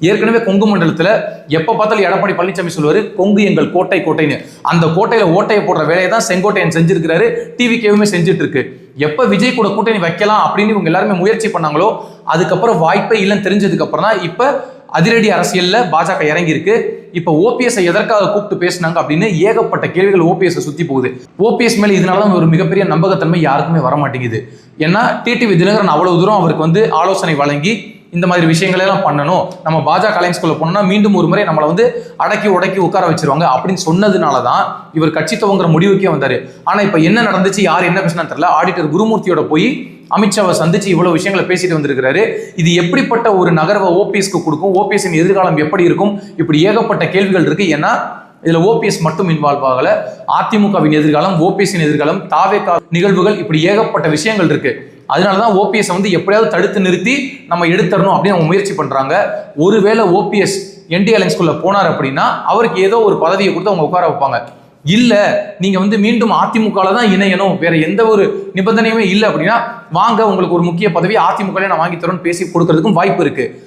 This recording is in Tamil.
ஏற்கனவே கொங்கு மண்டலத்துல எப்ப பார்த்தாலும் எடப்பாடி பழனிசாமி சொல்லுவாரு கொங்கு எங்கள் கோட்டை கோட்டைன்னு. அந்த கோட்டையில ஓட்டையை போடுற வேலையை தான் செங்கோட்டையன் செஞ்சிருக்கிறாரு டிவி கேவுமே செஞ்சுட்டு இருக்கு எப்ப விஜய் கூட கூட்டணி வைக்கலாம் அப்படின்னு இவங்க எல்லாருமே முயற்சி பண்ணாங்களோ அதுக்கப்புறம் வாய்ப்பே இல்லைன்னு தெரிஞ்சதுக்கு அப்புறம் தான் இப்ப அதிரடி அரசியல்ல பாஜக இறங்கியிருக்கு. இப்போ இப்ப ஓபிஎஸ் எதற்காக கூப்பிட்டு பேசினாங்க அப்படின்னு ஏகப்பட்ட கேள்விகள் ஓபிஎஸ் சுத்தி போகுது. ஓபிஎஸ் மேல இதனால தான் ஒரு மிகப்பெரிய நம்பகத்தன்மை யாருக்குமே வர மாட்டேங்குது ஏன்னா டிடிவி தினகரன் அவ்வளவு தூரம் அவருக்கு வந்து ஆலோசனை வழங்கி இந்த மாதிரி விஷயங்களெல்லாம் பண்ணணும். நம்ம பாஜக ஸ்கூலில் போனோம்னா மீண்டும் ஒரு முறை நம்மளை வந்து அடக்கி உடக்கி உட்கார வச்சிருவாங்க. அப்படின்னு சொன்னதுனால தான் இவர் கட்சி துவங்குற முடிவுக்கே வந்தார். ஆனால் இப்போ என்ன நடந்துச்சு யார் என்ன பேசினா தெரியல. ஆடிட்டர் குருமூர்த்தியோட போய் அமித்ஷாவை சந்திச்சு இவ்வளவு விஷயங்களை பேசிட்டு வந்திருக்கிறாரு. இது எப்படிப்பட்ட ஒரு நகர்வை ஓபிஎஸ்க்கு கொடுக்கும்? ஓபிஎஸ்ஸின் எதிர்காலம் எப்படி இருக்கும்? இப்படி ஏகப்பட்ட கேள்விகள் இருக்கு. ஏன்னா இதுல ஓபிஎஸ் மட்டும் இன்வால்வ் ஆகல. அதிமுகவின் எதிர்காலம் ஓபிஎஸ்ஸின் எதிர்காலம் தாவேகா நிகழ்வுகள் இப்படி ஏகப்பட்ட விஷயங்கள் இருக்கு. அதனால தான் ஓபிஎஸ் வந்து எப்படியாவது தடுத்து நிறுத்தி நம்ம எடுத்துடணும் அப்படின்னு அவங்க முயற்சி பண்றாங்க. ஒருவேளை ஓபிஎஸ் என்டி ஸ்கூல்ல போனார் அப்படின்னா அவருக்கு ஏதோ ஒரு பதவியை கொடுத்து அவங்க உட்கார வைப்பாங்க. இல்ல நீங்க வந்து மீண்டும் அதிமுகவில் தான் இணையணும். வேற எந்த ஒரு நிபந்தனையுமே இல்லை அப்படின்னா வாங்க உங்களுக்கு ஒரு முக்கிய பதவி அதிமுக நான் வாங்கி தரோம்னு பேசி கொடுக்கறதுக்கும் வாய்ப்பு இருக்கு.